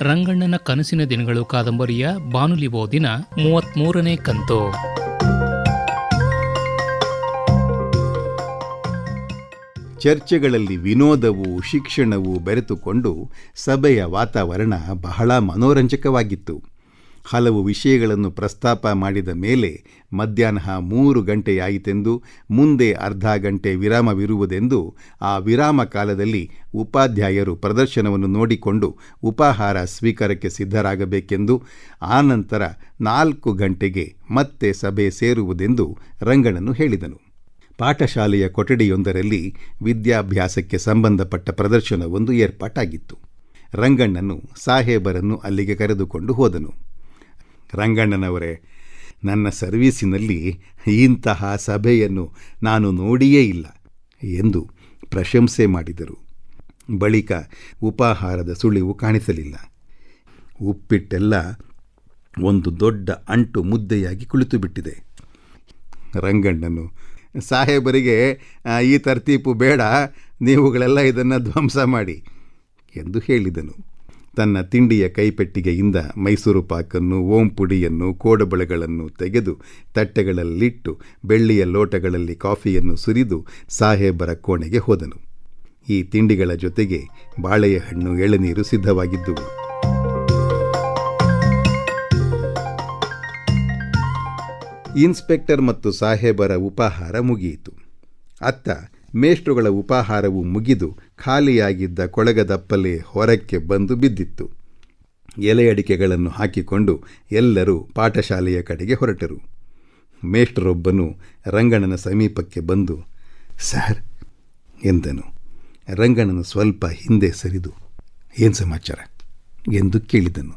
ರಂಗಣ್ಣನ ಕನಸಿನ ದಿನಗಳು ಕಾದಂಬರಿಯ ಬಾನುಲಿ ಓದಿನ ಮೂವತ್ಮೂರನೇ ಕಂತು. ಚರ್ಚೆಗಳಲ್ಲಿ ವಿನೋದವು ಶಿಕ್ಷಣವು ಬೆರೆತುಕೊಂಡು ಸಭೆಯ ವಾತಾವರಣ ಬಹಳ ಮನೋರಂಜಕವಾಗಿತ್ತು. ಹಲವು ವಿಷಯಗಳನ್ನು ಪ್ರಸ್ತಾಪ ಮಾಡಿದ ಮೇಲೆ ಮಧ್ಯಾಹ್ನ ಮೂರು ಗಂಟೆಯಾಯಿತೆಂದು, ಮುಂದೆ ಅರ್ಧ ಗಂಟೆ ವಿರಾಮವಿರುವುದೆಂದು ಆ ವಿರಾಮ ಕಾಲದಲ್ಲಿ ಉಪಾಧ್ಯಾಯರು ಪ್ರದರ್ಶನವನ್ನು ನೋಡಿಕೊಂಡು ಉಪಾಹಾರ ಸ್ವೀಕಾರಕ್ಕೆ ಸಿದ್ಧರಾಗಬೇಕೆಂದು, ಆನಂತರ ನಾಲ್ಕು ಗಂಟೆಗೆ ಮತ್ತೆ ಸಭೆ ಸೇರುವುದೆಂದು ರಂಗಣ್ಣನು ಹೇಳಿದನು. ಪಾಠಶಾಲೆಯ ಕೊಠಡಿಯೊಂದರಲ್ಲಿ ವಿದ್ಯಾಭ್ಯಾಸಕ್ಕೆ ಸಂಬಂಧಪಟ್ಟ ಪ್ರದರ್ಶನವೊಂದು ಏರ್ಪಾಟಾಗಿತ್ತು. ರಂಗಣ್ಣನು ಸಾಹೇಬರನ್ನು ಅಲ್ಲಿಗೆ ಕರೆದುಕೊಂಡು ಹೋದನು. ರಂಗಣ್ಣನವರೇ, ನನ್ನ ಸರ್ವೀಸಿನಲ್ಲಿ ಇಂತಹ ಸಭೆಯನ್ನು ನಾನು ನೋಡಿಯೇ ಇಲ್ಲ ಎಂದು ಪ್ರಶಂಸೆ ಮಾಡಿದರು. ಬಳಿಕ ಉಪಾಹಾರದ ಸುಳಿವು ಕಾಣಿಸಲಿಲ್ಲ. ಉಪ್ಪಿಟ್ಟೆಲ್ಲ ಒಂದು ದೊಡ್ಡ ಅಂಟು ಮುದ್ದೆಯಾಗಿ ಕುಳಿತುಬಿಟ್ಟಿದೆ. ರಂಗಣ್ಣನು, ಸಾಹೇಬರಿಗೆ ಈ ತರ್ತೀಪು ಬೇಡ, ನೀವುಗಳೆಲ್ಲ ಇದನ್ನು ಧ್ವಂಸ ಮಾಡಿ ಎಂದು ಹೇಳಿದನು. ತನ್ನ ತಿಂಡಿಯ ಕೈಪೆಟ್ಟಿಗೆಯಿಂದ ಮೈಸೂರು ಪಾಕನ್ನು ಓಂ ಪುಡಿಯನ್ನು ಕೋಡಬಳೆಗಳನ್ನು ತೆಗೆದು ತಟ್ಟೆಗಳಲ್ಲಿಟ್ಟು ಬೆಳ್ಳಿಯ ಲೋಟಗಳಲ್ಲಿ ಕಾಫಿಯನ್ನು ಸುರಿದು ಸಾಹೇಬರ ಕೋಣೆಗೆ ಹೋದನು. ಈ ತಿಂಡಿಗಳ ಜೊತೆಗೆ ಬಾಳೆಯ ಹಣ್ಣು ಎಳನೀರು ಸಿದ್ಧವಾಗಿದ್ದುವು. ಇನ್ಸ್ಪೆಕ್ಟರ್ ಮತ್ತು ಸಾಹೇಬರ ಉಪಾಹಾರ ಮುಗಿಯಿತು. ಅತ್ತ ಮೇಷ್ಟ್ರುಗಳ ಉಪಾಹಾರವು ಮುಗಿದು ಖಾಲಿಯಾಗಿದ್ದ ಕೊಳಗದಪ್ಪಲೆ ಹೊರಕ್ಕೆ ಬಂದು ಬಿದ್ದಿತ್ತು. ಎಲೆ ಅಡಿಕೆಗಳನ್ನು ಹಾಕಿಕೊಂಡು ಎಲ್ಲರೂ ಪಾಠಶಾಲೆಯ ಕಡೆಗೆ ಹೊರಟರು. ಮೇಷ್ಟ್ರೊಬ್ಬನು ರಂಗಣ್ಣನ ಸಮೀಪಕ್ಕೆ ಬಂದು, ಸರ್, ಎಂದನು. ರಂಗಣ್ಣನು ಸ್ವಲ್ಪ ಹಿಂದೆ ಸರಿದು, ಏನು ಸಮಾಚಾರ? ಎಂದು ಕೇಳಿದನು.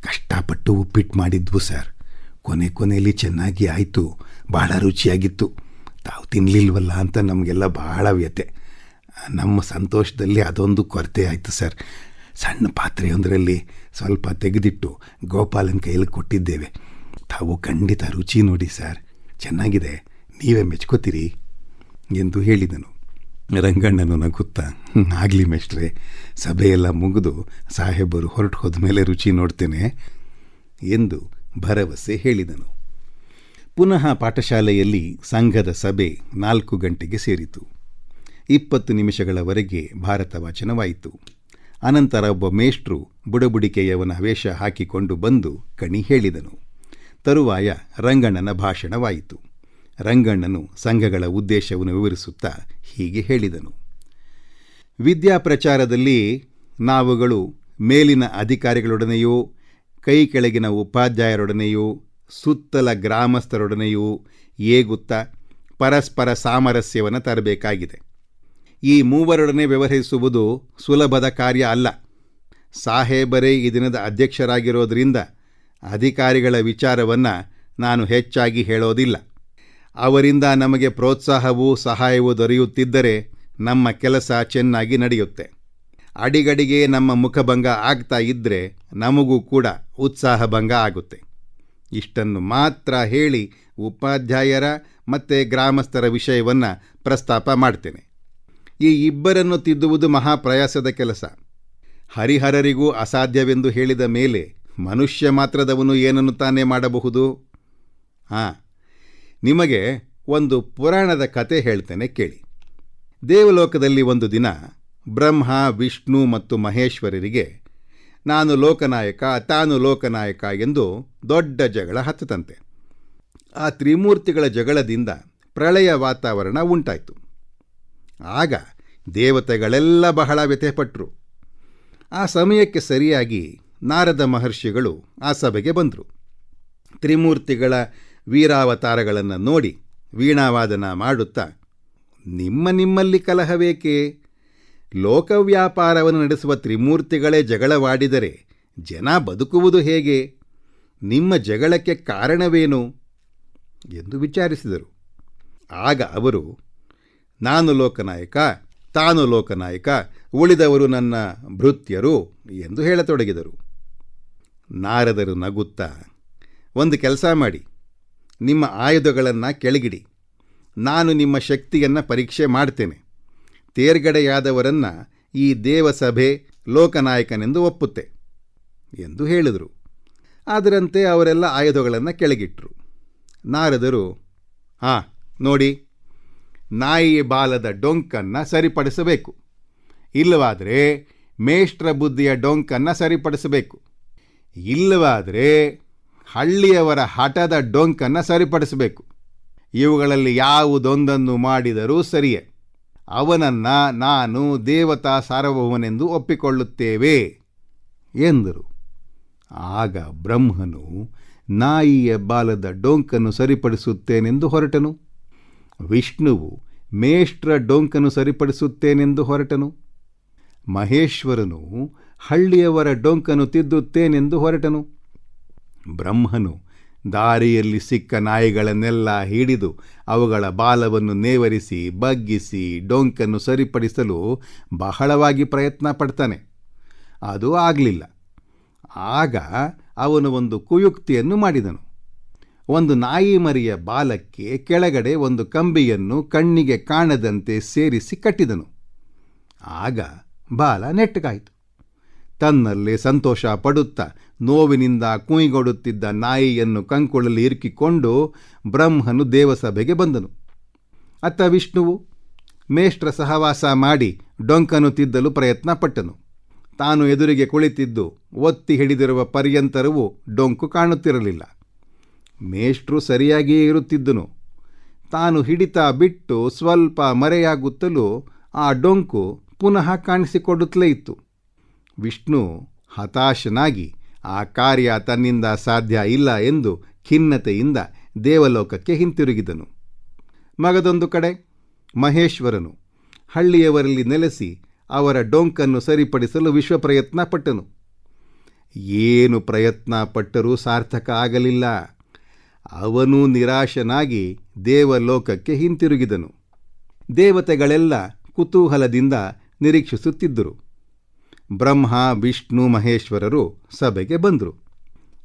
ಕಷ್ಟಪಟ್ಟು ಉಪ್ಪಿಟ್ಟು ಮಾಡಿದ್ವು, ಸರ್. ಕೊನೆ ಕೊನೆಯಲ್ಲಿ ಚೆನ್ನಾಗಿ ಆಯಿತು. ಭಾಳ ರುಚಿಯಾಗಿತ್ತು. ತಾವು ತಿನ್ನಲಿಲ್ವಲ್ಲ ಅಂತ ನಮಗೆಲ್ಲ ಭಾಳ ವ್ಯತೆ ನಮ್ಮ ಸಂತೋಷದಲ್ಲಿ ಅದೊಂದು ಕೊರತೆ ಆಯಿತು ಸರ್. ಸಣ್ಣ ಪಾತ್ರೆಯೊಂದರಲ್ಲಿ ಸ್ವಲ್ಪ ತೆಗೆದಿಟ್ಟು ಗೋಪಾಲನ ಕೈಯಲ್ಲಿ ಕೊಟ್ಟಿದ್ದೇವೆ. ತಾವು ಖಂಡಿತ ರುಚಿ ನೋಡಿ ಸರ್. ಚೆನ್ನಾಗಿದೆ. ನೀವೇ ಮೆಚ್ಕೋತೀರಿ? ಎಂದು ಹೇಳಿದನು. ರಂಗಣ್ಣನು ನಗುತ್ತಾ ಆಗಲಿ ಮೇಷ್ಟ್ರೆ. ಸಭೆಯೆಲ್ಲ ಮುಗಿದು ಸಾಹೇಬರು ಹೊರಟು ಹೋದ ಮೇಲೆ ರುಚಿ ನೋಡ್ತೇನೆ ಎಂದು ಭರವಸೆ ಹೇಳಿದನು. ಪುನಃ ಪಾಠಶಾಲೆಯಲ್ಲಿ ಸಂಘದ ಸಭೆ ನಾಲ್ಕು ಗಂಟೆಗೆ ಸೇರಿತು. ಇಪ್ಪತ್ತು ನಿಮಿಷಗಳವರೆಗೆ ಭಾರತ ವಾಚನವಾಯಿತು. ಅನಂತರ ಒಬ್ಬ ಮೇಷ್ಟ್ರು ಬುಡಬುಡಿಕೆಯವನ ವೇಷ ಹಾಕಿಕೊಂಡು ಬಂದು ಕಣಿ ಹೇಳಿದನು. ತರುವಾಯ ರಂಗಣ್ಣನ ಭಾಷಣವಾಯಿತು. ರಂಗಣ್ಣನು ಸಂಘಗಳ ಉದ್ದೇಶವನ್ನು ವಿವರಿಸುತ್ತಾ ಹೀಗೆ ಹೇಳಿದನು. ವಿದ್ಯಾಪ್ರಚಾರದಲ್ಲಿ ನಾವುಗಳು ಮೇಲಿನ ಅಧಿಕಾರಿಗಳೊಡನೆಯೋ, ಕೈ ಕೆಳಗಿನ ಉಪಾಧ್ಯಾಯರೊಡನೆಯೂ ಸುತ್ತಲ ಗ್ರಾಮಸ್ಥರೊಡನೆಯೂ ಏಗುತ್ತಾ ಪರಸ್ಪರ ಸಾಮರಸ್ಯವನ್ನು ತರಬೇಕಾಗಿದೆ. ಈ ಮೂವರೊಡನೆ ವ್ಯವಹರಿಸುವುದು ಸುಲಭದ ಕಾರ್ಯ ಅಲ್ಲ. ಸಾಹೇಬರೇ ಈ ದಿನದ ಅಧ್ಯಕ್ಷರಾಗಿರೋದ್ರಿಂದ ಅಧಿಕಾರಿಗಳ ವಿಚಾರವನ್ನು ನಾನು ಹೆಚ್ಚಾಗಿ ಹೇಳೋದಿಲ್ಲ. ಅವರಿಂದ ನಮಗೆ ಪ್ರೋತ್ಸಾಹವೂ ಸಹಾಯವೂ ದೊರೆಯುತ್ತಿದ್ದರೆ ನಮ್ಮ ಕೆಲಸ ಚೆನ್ನಾಗಿ ನಡೆಯುತ್ತೆ. ಅಡಿಗಡಿಗೆ ನಮ್ಮ ಮುಖಭಂಗ ಆಗ್ತಾ ಇದ್ದರೆ ನಮಗೂ ಕೂಡ ಉತ್ಸಾಹಭಂಗ ಆಗುತ್ತೆ. ಇಷ್ಟನ್ನು ಮಾತ್ರ ಹೇಳಿ ಉಪಾಧ್ಯಾಯರ ಮತ್ತು ಗ್ರಾಮಸ್ಥರ ವಿಷಯವನ್ನು ಪ್ರಸ್ತಾಪ ಮಾಡ್ತೇನೆ. ಈ ಇಬ್ಬರನ್ನು ತಿದ್ದುವುದು ಮಹಾಪ್ರಯಾಸದ ಕೆಲಸ. ಹರಿಹರರಿಗೂ ಅಸಾಧ್ಯವೆಂದು ಹೇಳಿದ ಮೇಲೆ ಮನುಷ್ಯ ಮಾತ್ರದವನು ಏನನ್ನು ತಾನೇ ಮಾಡಬಹುದು? ಹಾಂ ನಿಮಗೆ ಒಂದು ಪುರಾಣದ ಕತೆ ಹೇಳ್ತೇನೆ ಕೇಳಿ. ದೇವಲೋಕದಲ್ಲಿ ಒಂದು ದಿನ ಬ್ರಹ್ಮ, ವಿಷ್ಣು ಮತ್ತು ಮಹೇಶ್ವರರಿಗೆ ನಾನು ಲೋಕನಾಯಕ, ತಾನು ಲೋಕನಾಯಕ ಎಂದು ದೊಡ್ಡ ಜಗಳ ಹತ್ತತಂತೆ ಆ ತ್ರಿಮೂರ್ತಿಗಳ ಜಗಳದಿಂದ ಪ್ರಳಯ ವಾತಾವರಣ ಉಂಟಾಯಿತು. ಆಗ ದೇವತೆಗಳೆಲ್ಲ ಬಹಳ ವ್ಯಥೆಪಟ್ಟರು ಆ ಸಮಯಕ್ಕೆ ಸರಿಯಾಗಿ ನಾರದ ಮಹರ್ಷಿಗಳು ಆ ಸಭೆಗೆ ಬಂದರು. ತ್ರಿಮೂರ್ತಿಗಳ ವೀರಾವತಾರಗಳನ್ನು ನೋಡಿ ವೀಣಾವಾದನ ಮಾಡುತ್ತಾ, ನಿಮ್ಮ ನಿಮ್ಮಲ್ಲಿ ಕಲಹವೇಕೆ? ಲೋಕವ್ಯಾಪಾರವನ್ನು ನಡೆಸುವ ತ್ರಿಮೂರ್ತಿಗಳೇ ಜಗಳವಾಡಿದರೆ ಜನ ಬದುಕುವುದು ಹೇಗೆ? ನಿಮ್ಮ ಜಗಳಕ್ಕೆ ಕಾರಣವೇನು? ಎಂದು ವಿಚಾರಿಸಿದರು. ಆಗ ಅವರು, ನಾನು ಲೋಕನಾಯಕ, ತಾನು ಲೋಕನಾಯಕ, ಉಳಿದವರು ನನ್ನ ಭೃತ್ಯರು ಎಂದು ಹೇಳತೊಡಗಿದರು. ನಾರದರು ನಗುತ್ತಾ, ಒಂದು ಕೆಲಸ ಮಾಡಿ, ನಿಮ್ಮ ಆಯುಧಗಳನ್ನು ಕೆಳಗಿಡಿ. ನಾನು ನಿಮ್ಮ ಶಕ್ತಿಯನ್ನು ಪರೀಕ್ಷೆ ಮಾಡ್ತೇನೆ. ತೇರ್ಗಡೆಯಾದವರನ್ನು ಈ ದೇವಸಭೆ ಲೋಕನಾಯಕನೆಂದು ಒಪ್ಪುತ್ತೆ ಎಂದು ಹೇಳಿದರು. ಅದರಂತೆ ಅವರೆಲ್ಲ ಆಯುಧಗಳನ್ನು ಕೆಳಗಿಟ್ಟರು ನಾರದರು, ಹಾಂ, ನೋಡಿ, ನಾಯಿ ಬಾಲದ ಡೊಂಕನ್ನು ಸರಿಪಡಿಸಬೇಕು. ಇಲ್ಲವಾದರೆ ಮೇಷ್ಟ್ರ ಬುದ್ಧಿಯ ಡೊಂಕನ್ನು ಸರಿಪಡಿಸಬೇಕು. ಇಲ್ಲವಾದರೆ ಹಳ್ಳಿಯವರ ಹಠದ ಡೊಂಕನ್ನು ಸರಿಪಡಿಸಬೇಕು. ಇವುಗಳಲ್ಲಿ ಯಾವುದೊಂದನ್ನು ಮಾಡಿದರೂ ಸರಿಯೇ. ಅವನನ್ನು ನಾನು ದೇವತಾ ಸಾರ್ವಭೌಮನೆಂದು ಒಪ್ಪಿಕೊಳ್ಳುತ್ತೇವೆ ಎಂದರು. ಆಗ ಬ್ರಹ್ಮನು ನಾಯಿಯ ಬಾಲದ ಡೊಂಕನ್ನು ಸರಿಪಡಿಸುತ್ತೇನೆಂದು ಹೊರಟನು. ವಿಷ್ಣುವು ಮೇಷ್ಟ್ರ ಡೊಂಕನ್ನು ಸರಿಪಡಿಸುತ್ತೇನೆಂದು ಹೊರಟನು. ಮಹೇಶ್ವರನು ಹಳ್ಳಿಯವರ ಡೊಂಕನ್ನು ತಿದ್ದುತ್ತೇನೆಂದು ಹೊರಟನು. ಬ್ರಹ್ಮನು ದಾರಿಯಲ್ಲಿ ಸಿಕ್ಕ ನಾಯಿಗಳನ್ನೆಲ್ಲ ಹಿಡಿದು ಅವುಗಳ ಬಾಲವನ್ನು ನೇವರಿಸಿ, ಬಗ್ಗಿಸಿ, ಡೊಂಕನ್ನು ಸರಿಪಡಿಸಲು ಬಹಳವಾಗಿ ಪ್ರಯತ್ನ ಪಡ್ತಾನೆ. ಅದು ಆಗಲಿಲ್ಲ. ಆಗ ಅವನು ಒಂದು ಕುಯುಕ್ತಿಯನ್ನು ಮಾಡಿದನು. ಒಂದು ನಾಯಿ ಮರಿಯ ಬಾಲಕ್ಕೆ ಕೆಳಗಡೆ ಒಂದು ಕಂಬಿಯನ್ನು ಕಣ್ಣಿಗೆ ಕಾಣದಂತೆ ಸೇರಿಸಿ ಕಟ್ಟಿದನು. ಆಗ ಬಾಲ ನೆಟ್ಟಗಾಯಿತು. ತನ್ನಲ್ಲೇ ಸಂತೋಷ ಪಡುತ್ತಾ ನೋವಿನಿಂದ ಕುಯ್ಗೊಡುತ್ತಿದ್ದ ನಾಯಿಯನ್ನು ಕಂಕುಳಲ್ಲಿ ಇರುಕಿಕೊಂಡು ಬ್ರಹ್ಮನು ದೇವಸಭೆಗೆ ಬಂದನು. ಅತ್ತ ವಿಷ್ಣುವು ಮೇಷ್ಟ್ರ ಸಹವಾಸ ಮಾಡಿ ಡೊಂಕನು ತಿದ್ದಲು ಪ್ರಯತ್ನ ಪಟ್ಟನು ತಾನು ಎದುರಿಗೆ ಕುಳಿತಿದ್ದು ಒತ್ತಿ ಹಿಡಿದಿರುವ ಪರ್ಯಂತರವು ಡೊಂಕು ಕಾಣುತ್ತಿರಲಿಲ್ಲ. ಮೇಷ್ಟ್ರು ಸರಿಯಾಗಿಯೇ ಇರುತ್ತಿದ್ದನು. ತಾನು ಹಿಡಿತ ಬಿಟ್ಟು ಸ್ವಲ್ಪ ಮರೆಯಾಗುತ್ತಲೂ ಆ ಡೊಂಕು ಪುನಃ ಕಾಣಿಸಿಕೊಡುತ್ತಲೇ ಇತ್ತು. ವಿಷ್ಣು ಹತಾಶನಾಗಿ ಆ ಕಾರ್ಯ ತನ್ನಿಂದ ಸಾಧ್ಯ ಇಲ್ಲ ಎಂದು ಖಿನ್ನತೆಯಿಂದ ದೇವಲೋಕಕ್ಕೆ ಹಿಂತಿರುಗಿದನು. ಮಗದೊಂದು ಕಡೆ ಮಹೇಶ್ವರನು ಹಳ್ಳಿಯವರಲ್ಲಿ ನೆಲೆಸಿ ಅವರ ಡೊಂಕನ್ನು ಸರಿಪಡಿಸಲು ವಿಶ್ವಪ್ರಯತ್ನ ಪಟ್ಟನು. ಏನು ಪ್ರಯತ್ನ ಪಟ್ಟರೂ ಸಾರ್ಥಕ ಆಗಲಿಲ್ಲ. ಅವನೂ ನಿರಾಶನಾಗಿ ದೇವಲೋಕಕ್ಕೆ ಹಿಂತಿರುಗಿದನು. ದೇವತೆಗಳೆಲ್ಲ ಕುತೂಹಲದಿಂದ ನಿರೀಕ್ಷಿಸುತ್ತಿದ್ದರು. ಬ್ರಹ್ಮ, ವಿಷ್ಣು, ಮಹೇಶ್ವರರು ಸಭೆಗೆ ಬಂದರು.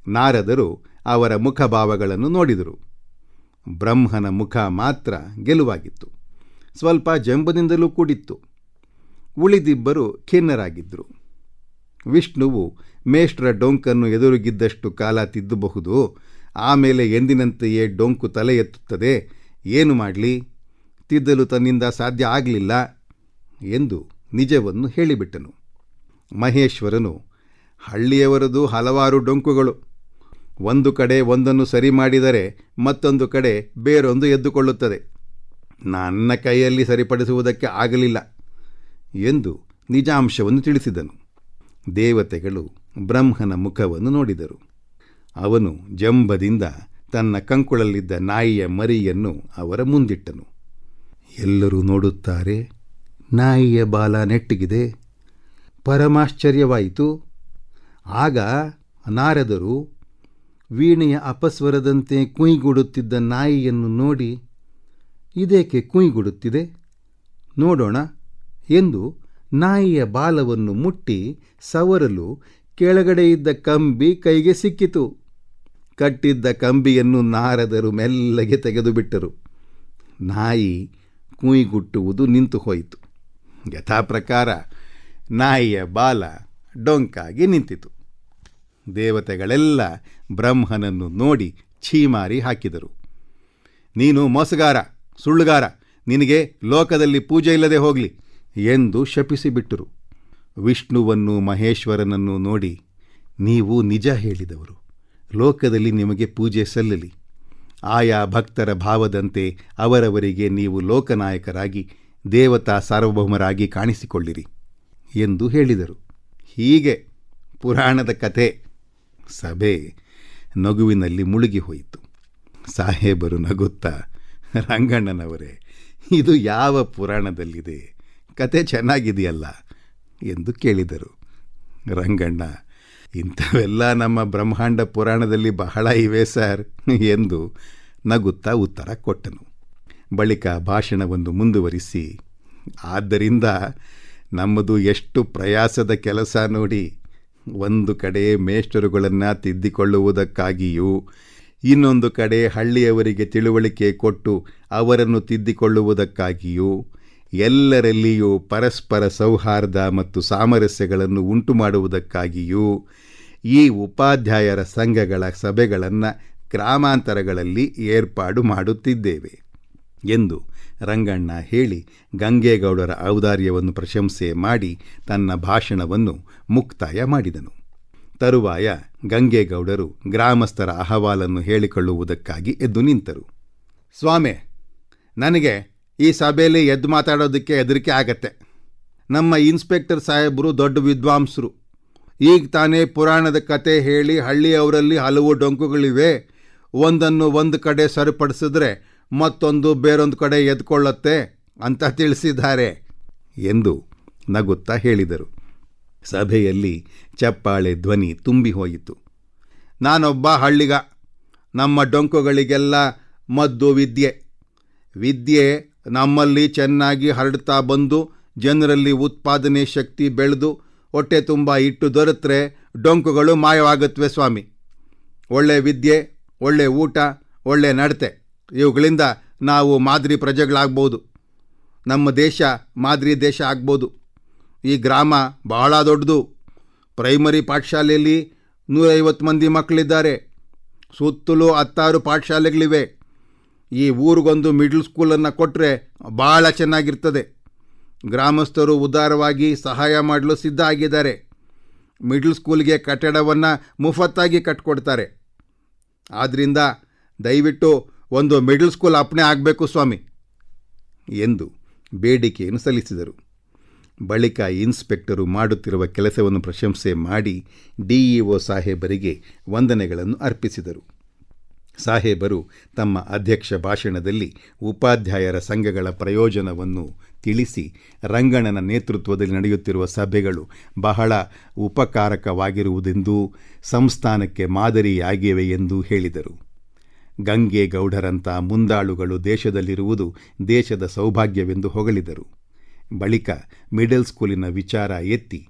ನಾರದರು ಅವರ ಮುಖಭಾವಗಳನ್ನು ನೋಡಿದರು. ಬ್ರಹ್ಮನ ಮುಖ ಮಾತ್ರ ಗೆಲುವಾಗಿತ್ತು. ಸ್ವಲ್ಪ ಜಂಬದಿಂದಲೂ ಕೂಡಿತ್ತು. ಉಳಿದಿಬ್ಬರು ಖಿನ್ನರಾಗಿದ್ದರು ವಿಷ್ಣುವು ಮೇಷ್ಟ್ರ ಡೊಂಕನ್ನು ಎದುರುಗಿದ್ದಷ್ಟು ಕಾಲ ತಿದ್ದಬಹುದು. ಆಮೇಲೆ ಎಂದಿನಂತೆಯೇ ಡೊಂಕು ತಲೆ ಎತ್ತುತ್ತದೆ ಏನು ಮಾಡಲಿ? ತಿದ್ದಲು ತನ್ನಿಂದ ಸಾಧ್ಯ ಆಗಲಿಲ್ಲ ಎಂದು ನಿಜವನ್ನು ಹೇಳಿಬಿಟ್ಟನು. ಮಹೇಶ್ವರನು, ಹಳ್ಳಿಯವರದು ಹಲವಾರು ಡೊಂಕುಗಳು. ಒಂದು ಕಡೆ ಒಂದನ್ನು ಸರಿ ಮಾಡಿದರೆ ಮತ್ತೊಂದು ಕಡೆ ಬೇರೊಂದು ಎದ್ದುಕೊಳ್ಳುತ್ತದೆ. ನನ್ನ ಕೈಯಲ್ಲಿ ಸರಿಪಡಿಸುವುದಕ್ಕೆ ಆಗಲಿಲ್ಲ ಎಂದು ನಿಜಾಂಶವನ್ನು ತಿಳಿಸಿದನು. ದೇವತೆಗಳು ಬ್ರಹ್ಮನ ಮುಖವನ್ನು ನೋಡಿದರು. ಅವನು ಜಂಬದಿಂದ ತನ್ನ ಕಂಕುಳಲ್ಲಿದ್ದ ನಾಯಿಯ ಮರಿಯನ್ನು ಅವರ ಮುಂದಿಟ್ಟನು. ಎಲ್ಲರೂ ನೋಡುತ್ತಾರೆ, ನಾಯಿಯ ಬಾಲ ನೆಟ್ಟಿಗಿದೆ ಪರಮಾಶ್ಚರ್ಯವಾಯಿತು. ಆಗ ನಾರದರು ವೀಣೆಯ ಅಪಸ್ವರದಂತೆ ಕುಯ್ಗುಡುತ್ತಿದ್ದ ನಾಯಿಯನ್ನು ನೋಡಿ, ಇದೇಕೆ ಕುಯ್ಗುಡುತ್ತಿದೆ ನೋಡೋಣ ಎಂದು ನಾಯಿಯ ಬಾಲವನ್ನು ಮುಟ್ಟಿ ಸವರಲು ಕೆಳಗಡೆ ಇದ್ದ ಕಂಬಿ ಕೈಗೆ ಸಿಕ್ಕಿತು. ಕಟ್ಟಿದ್ದ ಕಂಬಿಯನ್ನು ನಾರದರು ಮೆಲ್ಲಗೆ ತೆಗೆದುಬಿಟ್ಟರು. ನಾಯಿ ಕುಯ್ಗುಟ್ಟುವುದು ನಿಂತು ಹೋಯಿತು ಯಥಾಪ್ರಕಾರ ನಾಯಿಯ ಬಾಲ ಡೊಂಕಾಗಿ ನಿಂತಿತು. ದೇವತೆಗಳೆಲ್ಲ ಬ್ರಹ್ಮನನ್ನು ನೋಡಿ ಛೀಮಾರಿ ಹಾಕಿದರು. ನೀನು ಮೋಸಗಾರ, ಸುಳ್ಳುಗಾರ, ನಿನಗೆ ಲೋಕದಲ್ಲಿ ಪೂಜೆ ಇಲ್ಲದೆ ಹೋಗಲಿ ಎಂದು ಶಪಿಸಿಬಿಟ್ಟರು ವಿಷ್ಣುವನ್ನು ಮಹೇಶ್ವರನನ್ನು ನೋಡಿ ನೀವು ನಿಜ ಹೇಳಿದವರು. ಲೋಕದಲ್ಲಿ ನಿಮಗೆ ಪೂಜೆ ಸಲ್ಲಲಿ. ಆಯಾ ಭಕ್ತರ ಭಾವದಂತೆ ಅವರವರಿಗೆ ನೀವು ಲೋಕನಾಯಕರಾಗಿ, ದೇವತಾ ಸಾರ್ವಭೌಮರಾಗಿ ಕಾಣಿಸಿಕೊಳ್ಳಿರಿ. ಎಂದು ಹೇಳಿದರು. ಹೀಗೆ ಪುರಾಣದ ಕಥೆ ಸಭೆ ನಗುವಿನಲ್ಲಿ ಮುಳುಗಿ ಹೋಯಿತು. ಸಾಹೇಬರು ನಗುತ್ತಾ, ರಂಗಣ್ಣನವರೇ, ಇದು ಯಾವ ಪುರಾಣದಲ್ಲಿದೆ? ಕತೆ ಚೆನ್ನಾಗಿದೆಯಲ್ಲ? ಎಂದು ಕೇಳಿದರು. ರಂಗಣ್ಣ, ಇಂಥವೆಲ್ಲ ನಮ್ಮ ಬ್ರಹ್ಮಾಂಡ ಪುರಾಣದಲ್ಲಿ ಬಹಳ ಇವೆ ಸರ್ ಎಂದು ನಗುತ್ತಾ ಉತ್ತರ ಕೊಟ್ಟನು. ಬಳಿಕ ಭಾಷಣವನ್ನು ಮುಂದುವರಿಸಿ, ಆದ್ದರಿಂದ ನಮ್ಮದು ಎಷ್ಟು ಪ್ರಯಾಸದ ಕೆಲಸ ನೋಡಿ. ಒಂದು ಕಡೆ ಮೇಷ್ಟರುಗಳನ್ನು ತಿದ್ದಿಕೊಳ್ಳುವುದಕ್ಕಾಗಿಯೂ, ಇನ್ನೊಂದು ಕಡೆ ಹಳ್ಳಿಯವರಿಗೆ ತಿಳುವಳಿಕೆ ಕೊಟ್ಟು ಅವರನ್ನು ತಿದ್ದಿಕೊಳ್ಳುವುದಕ್ಕಾಗಿಯೂ, ಎಲ್ಲರಲ್ಲಿಯೂ ಪರಸ್ಪರ ಸೌಹಾರ್ದ ಮತ್ತು ಸಾಮರಸ್ಯಗಳನ್ನು ಉಂಟು ಮಾಡುವುದಕ್ಕಾಗಿಯೂ, ಈ ಉಪಾಧ್ಯಾಯರ ಸಂಘಗಳ ಸಭೆಗಳನ್ನು ಗ್ರಾಮಾಂತರಗಳಲ್ಲಿ ಏರ್ಪಾಡು ಮಾಡುತ್ತಿದ್ದೇವೆ ಎಂದು ರಂಗಣ್ಣ ಹೇಳಿ ಗಂಗೇಗೌಡರ ಔದಾರ್ಯವನ್ನು ಪ್ರಶಂಸೆ ಮಾಡಿ ತನ್ನ ಭಾಷಣವನ್ನು ಮುಕ್ತಾಯ ಮಾಡಿದನು. ತರುವಾಯ ಗಂಗೇಗೌಡರು ಗ್ರಾಮಸ್ಥರ ಅಹವಾಲನ್ನು ಹೇಳಿಕೊಳ್ಳುವುದಕ್ಕಾಗಿ ಎದ್ದು ನಿಂತರು. ಸ್ವಾಮಿ, ನನಗೆ ಈ ಸಭೆಯಲ್ಲಿ ಎದ್ದು ಮಾತಾಡೋದಕ್ಕೆ ಹೆದರಿಕೆ ಆಗತ್ತೆ. ನಮ್ಮ ಇನ್ಸ್ಪೆಕ್ಟರ್ ಸಾಹೇಬರು ದೊಡ್ಡ ವಿದ್ವಾಂಸರು. ಈಗ ತಾನೇ ಪುರಾಣದ ಕತೆ ಹೇಳಿ ಹಳ್ಳಿಯವರಲ್ಲಿ ಹಲವು ಡೊಂಕುಗಳಿವೆ. ಒಂದನ್ನು ಒಂದು ಕಡೆ ಸರಿಪಡಿಸಿದ್ರೆ ಮತ್ತೊಂದು ಬೇರೊಂದು ಕಡೆ ಎದ್ಕೊಳ್ಳತ್ತೆ ಅಂತ ತಿಳಿಸಿದ್ದಾರೆ ಎಂದು ನಗುತ್ತಾ ಹೇಳಿದರು. ಸಭೆಯಲ್ಲಿ ಚಪ್ಪಾಳೆ ಧ್ವನಿ ತುಂಬಿ ಹೋಯಿತು. ನಾನೊಬ್ಬ ಹಳ್ಳಿಗ, ನಮ್ಮ ಡೊಂಕುಗಳಿಗೆಲ್ಲ ಮದ್ದು ವಿದ್ಯೆ. ವಿದ್ಯೆ ನಮ್ಮಲ್ಲಿ ಚೆನ್ನಾಗಿ ಹರಡ್ತಾ ಬಂದು, ಜನರಲ್ಲಿ ಉತ್ಪಾದನೆ ಶಕ್ತಿ ಬೆಳೆದು, ಹೊಟ್ಟೆ ತುಂಬ ಇಟ್ಟು ದೊರೆತರೆ ಡೊಂಕುಗಳು ಮಾಯವಾಗುತ್ತವೆ ಸ್ವಾಮಿ. ಒಳ್ಳೆ ವಿದ್ಯೆ, ಒಳ್ಳೆ ಊಟ, ಒಳ್ಳೆ ನಡತೆ. ಇವುಗಳಿಂದ ನಾವು ಮಾದರಿ ಪ್ರಜೆಗಳಾಗ್ಬೋದು. ನಮ್ಮ ದೇಶ ಮಾದರಿ ದೇಶ ಆಗ್ಬೋದು. ಈ ಗ್ರಾಮ ಬಹಳ ದೊಡ್ಡದು. ಪ್ರೈಮರಿ ಪಾಠಶಾಲೆಯಲ್ಲಿ ನೂರೈವತ್ತು ಮಂದಿ ಮಕ್ಕಳಿದ್ದಾರೆ. ಸುತ್ತಲೂ ಹತ್ತಾರು ಪಾಠಶಾಲೆಗಳಿವೆ. ಈ ಊರಿಗೊಂದು ಮಿಡ್ಲ್ ಸ್ಕೂಲನ್ನು ಕೊಟ್ಟರೆ ಭಾಳ ಚೆನ್ನಾಗಿರ್ತದೆ. ಗ್ರಾಮಸ್ಥರು ಉದಾರವಾಗಿ ಸಹಾಯ ಮಾಡಲು ಸಿದ್ಧ ಆಗಿದ್ದಾರೆ. ಮಿಡ್ಲ್ ಸ್ಕೂಲ್ಗೆ ಕಟ್ಟಡವನ್ನು ಮುಫತ್ತಾಗಿ ಕಟ್ಕೊಡ್ತಾರೆ. ಆದ್ದರಿಂದ ದಯವಿಟ್ಟು ಒಂದು ಮಿಡಲ್ ಸ್ಕೂಲ್ ಅಪ್ಪಣೆ ಆಗಬೇಕು ಸ್ವಾಮಿ ಎಂದು ಬೇಡಿಕೆಯನ್ನು ಸಲ್ಲಿಸಿದರು. ಬಳಿಕ ಇನ್ಸ್ಪೆಕ್ಟರು ಮಾಡುತ್ತಿರುವ ಕೆಲಸವನ್ನು ಪ್ರಶಂಸೆ ಮಾಡಿ ಡಿಇಒ ಸಾಹೇಬರಿಗೆ ವಂದನೆಗಳನ್ನು ಅರ್ಪಿಸಿದರು. ಸಾಹೇಬರು ತಮ್ಮ ಅಧ್ಯಕ್ಷ ಭಾಷಣದಲ್ಲಿ ಉಪಾಧ್ಯಾಯರ ಸಂಘಗಳ ಪ್ರಯೋಜನವನ್ನು ತಿಳಿಸಿ ರಂಗಣ್ಣನ ನೇತೃತ್ವದಲ್ಲಿ ನಡೆಯುತ್ತಿರುವ ಸಭೆಗಳು ಬಹಳ ಉಪಕಾರಕವಾಗಿರುವುದೆಂದೂ ಸಂಸ್ಥಾನಕ್ಕೆ ಮಾದರಿಯಾಗಿವೆ ಎಂದು ಹೇಳಿದರು. ಗಂಗೇಗೌಡರಂಥ ಮುಂದಾಳುಗಳು ದೇಶದಲ್ಲಿರುವುದು ದೇಶದ ಸೌಭಾಗ್ಯವೆಂದು ಹೊಗಳಿದರು. ಬಳಿಕ ಮಿಡಲ್ ಸ್ಕೂಲಿನ ವಿಚಾರ ಎತ್ತಿ,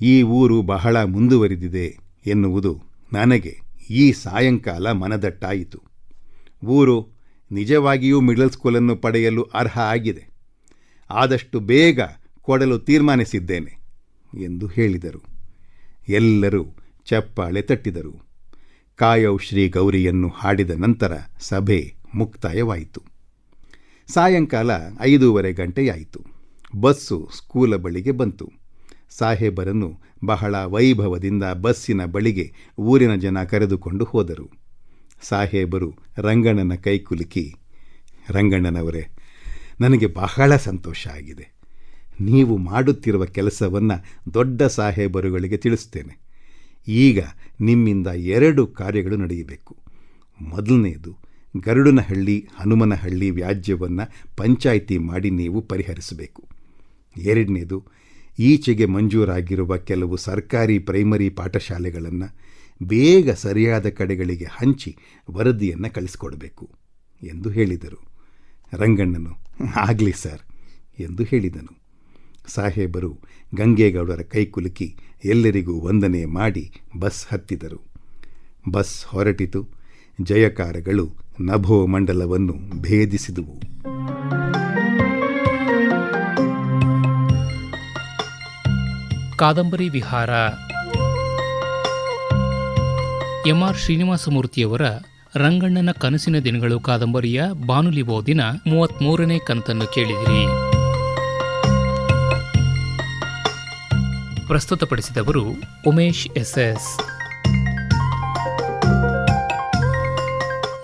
ಈ ಊರು ಬಹಳ ಮುಂದುವರಿದಿದೆ ಎನ್ನುವುದು ನನಗೆ ಈ ಸಾಯಂಕಾಲ ಮನದಟ್ಟಾಯಿತು. ಊರು ನಿಜವಾಗಿಯೂ ಮಿಡಲ್ ಸ್ಕೂಲನ್ನು ಪಡೆಯಲು ಅರ್ಹ ಆಗಿದೆ. ಆದಷ್ಟು ಬೇಗ ಕೊಡಲು ತೀರ್ಮಾನಿಸಿದ್ದೇನೆ ಎಂದು ಹೇಳಿದರು. ಎಲ್ಲರೂ ಚಪ್ಪಾಳೆ ತಟ್ಟಿದರು. ಕಾಯೌ ಶ್ರೀ ಗೌರಿಯನ್ನು ಹಾಡಿದ ನಂತರ ಸಭೆ ಮುಕ್ತಾಯವಾಯಿತು. ಸಾಯಂಕಾಲ ಐದೂವರೆ ಗಂಟೆಯಾಯಿತು. ಬಸ್ಸು ಸ್ಕೂಲ ಬಳಿಗೆ ಬಂತು. ಸಾಹೇಬರನ್ನು ಬಹಳ ವೈಭವದಿಂದ ಬಸ್ಸಿನ ಬಳಿಗೆ ಊರಿನ ಜನ ಕರೆದುಕೊಂಡು ಹೋದರು. ಸಾಹೇಬರು ರಂಗಣ್ಣನ ಕೈಕುಲುಕಿ ರಂಗಣ್ಣನವರೇ, ನನಗೆ ಬಹಳ ಸಂತೋಷ ಆಗಿದೆ. ನೀವು ಮಾಡುತ್ತಿರುವ ಕೆಲಸವನ್ನು ದೊಡ್ಡ ಸಾಹೇಬರುಗಳಿಗೆ ತಿಳಿಸ್ತೇನೆ. ಈಗ ನಿಮ್ಮಿಂದ ಎರಡು ಕಾರ್ಯಗಳು ನಡೆಯಬೇಕು. ಮೊದಲನೆಯದು, ಗರುಡನಹಳ್ಳಿ, ಹನುಮನಹಳ್ಳಿ ವ್ಯಾಜ್ಯವನ್ನು ಪಂಚಾಯಿತಿ ಮಾಡಿ ನೀವು ಪರಿಹರಿಸಬೇಕು. ಎರಡನೇದು ಈಚೆಗೆ ಮಂಜೂರಾಗಿರುವ ಕೆಲವು ಸರ್ಕಾರಿ ಪ್ರೈಮರಿ ಪಾಠಶಾಲೆಗಳನ್ನು ಬೇಗ ಸರಿಯಾದ ಕಡೆಗಳಿಗೆ ಹಂಚಿ ವರದಿಯನ್ನು ಕಳಿಸಿಕೊಡಬೇಕು ಎಂದು ಹೇಳಿದರು. ರಂಗಣ್ಣನು, ಆಗಲಿ ಸರ್ ಎಂದು ಹೇಳಿದನು. ಸಾಹೇಬರು ಗಂಗೇಗೌಡರ ಕೈಕುಲುಕಿ ಎಲ್ಲರಿಗೂ ವಂದನೆ ಮಾಡಿ ಬಸ್ ಹತ್ತಿದರು. ಬಸ್ ಹೊರಟಿತು. ಜಯಕಾರಗಳು ನಭೋ ಮಂಡಲವನ್ನು ಭೇದಿಸಿದುವು. ಕಾದಂಬರಿ ವಿಹಾರ. ಎಂ ಆರ್ ಶ್ರೀನಿವಾಸಮೂರ್ತಿಯವರ ರಂಗಣ್ಣನ ಕನಸಿನ ದಿನಗಳು ಕಾದಂಬರಿಯ ಬಾನುಲಿ ಓದಿನ ಮೂವತ್ಮೂರನೇ ಕಂತನ್ನು ಕೇಳಿದಿರಿ. ಪ್ರಸ್ತುತಪಡಿಸಿದವರು ಉಮೇಶ್ ಎಸ್ ಎಸ್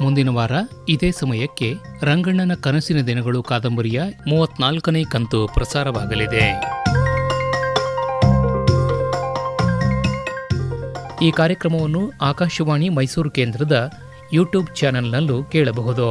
ಮುಂದಿನ ವಾರ ಇದೇ ಸಮಯಕ್ಕೆ ರಂಗಣ್ಣನ ಕನಸಿನ ದಿನಗಳು ಕಾದಂಬರಿಯ ಮೂವತ್ನಾಲ್ಕನೇ ಕಂತು ಪ್ರಸಾರವಾಗಲಿದೆ. ಈ ಕಾರ್ಯಕ್ರಮವನ್ನು ಆಕಾಶವಾಣಿ ಮೈಸೂರು ಕೇಂದ್ರದ ಯೂಟ್ಯೂಬ್ ಚಾನೆಲ್ನಲ್ಲೂ ಕೇಳಬಹುದು.